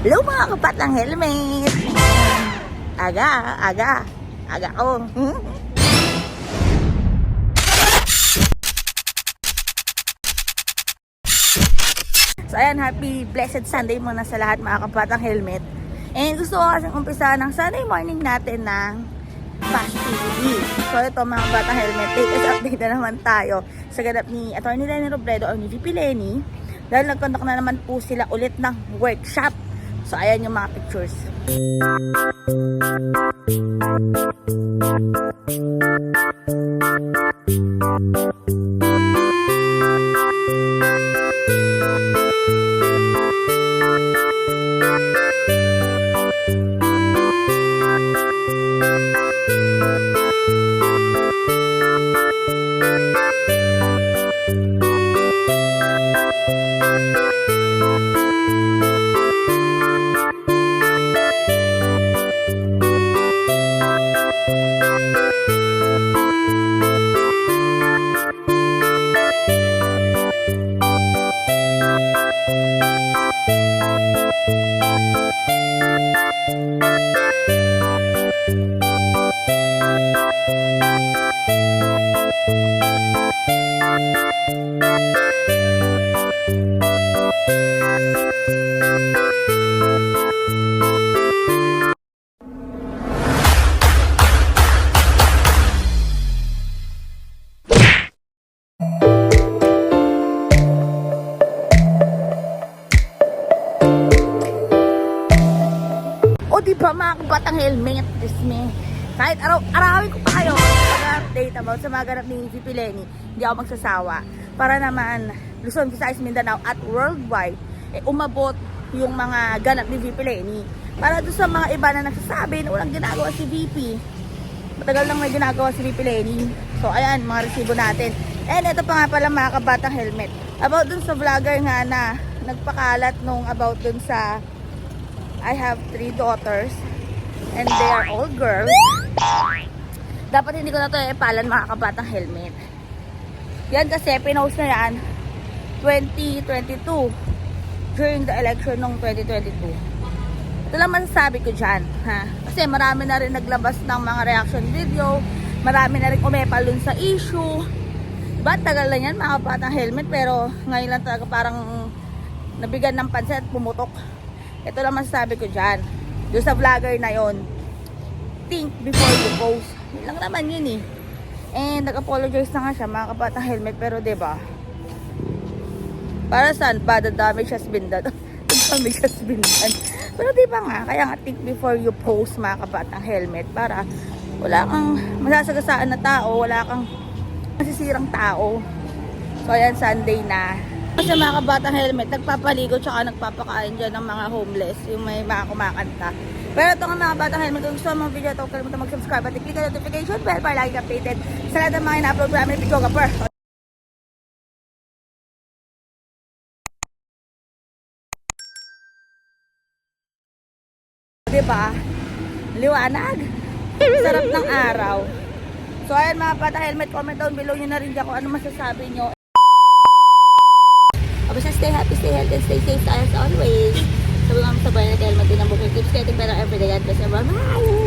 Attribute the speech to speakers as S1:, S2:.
S1: Hello mga kapat ng helmet! Aga, aga, aga ko. Hmm? So ayan, happy blessed Sunday muna sa lahat mga kapatang helmet. And gusto ko kasing umpisa ng Sunday morning natin ng TV. So ito mga kapatang helmet, take us update na naman tayo sa ganap ni Atty. Lenny Robredo o ni VP Lenny. Dahil nagkondak na naman po sila ulit ng workshop. So ayan yung mga pictures. O di ba mga kabatang helmet, this me. Kahit araw, arawin ko pa kayo mag-update about sa mga ganap ni VP Lenny, hindi ako magsasawa. Para naman Luzon, Visayas, Mindanao at worldwide, eh, umabot yung mga ganap ni VP Lenny. Para doon sa mga iba na nagsasabi na walang ginagawa si VP. Matagal lang may ginagawa si VP Lenny. So ayan, mga resibo natin. And ito pa nga pala mga kabatang helmet. About dun sa vlogger nga na nagpakalat nung about dun sa I have three daughters and they are all girls. Dapat hindi ko na ito ipalan mga kabatang helmet. Yan kasi pinost na yan 2022 during the election ng 2022. Ito lang masasabi ko dyan. Ha? Kasi marami na rin naglabas ng mga reaction video. Marami na rin umepal dun sa issue. Diba? Tagal na yan mga kabatang helmet pero ngayon lang talaga parang nabigyan ng pansin at pumutok. Ito lang masasabi ko dyan. Doon sa vlogger na yon think before you post. Yun lang naman yun eh. And nag-apologize na nga siya mga kapatang helmet pero ba? Para saan pa the damage has been done? the damage has been done. Pero 'di ba nga, kaya nga think before you post mga kapatang helmet para wala kang masasagasaan na tao, wala kang masisirang tao. So ayan Sunday na. Kasi mga kabatang helmet, nagpapaligo tsaka nagpapakain dyan ng mga homeless, yung may mga kumakanta. Pero ito nga mga batang helmet, kung gusto mo mga video ito, huwag kalimutan mag-subscribe at i-click ang notification bell para lagi updated sa lahat ng mga ina-upload namin ni Pico Gapper. Diba? Liwanag. Sarap ng araw. So ayan mga batang helmet, comment down below nyo na rin dyan kung ano masasabi nyo. Basta stay happy, stay healthy, and stay safe as always. Sabi nga sa bayan natin, helmet din ang bukid. Keeps getting better every day. God bless everyone. Bye!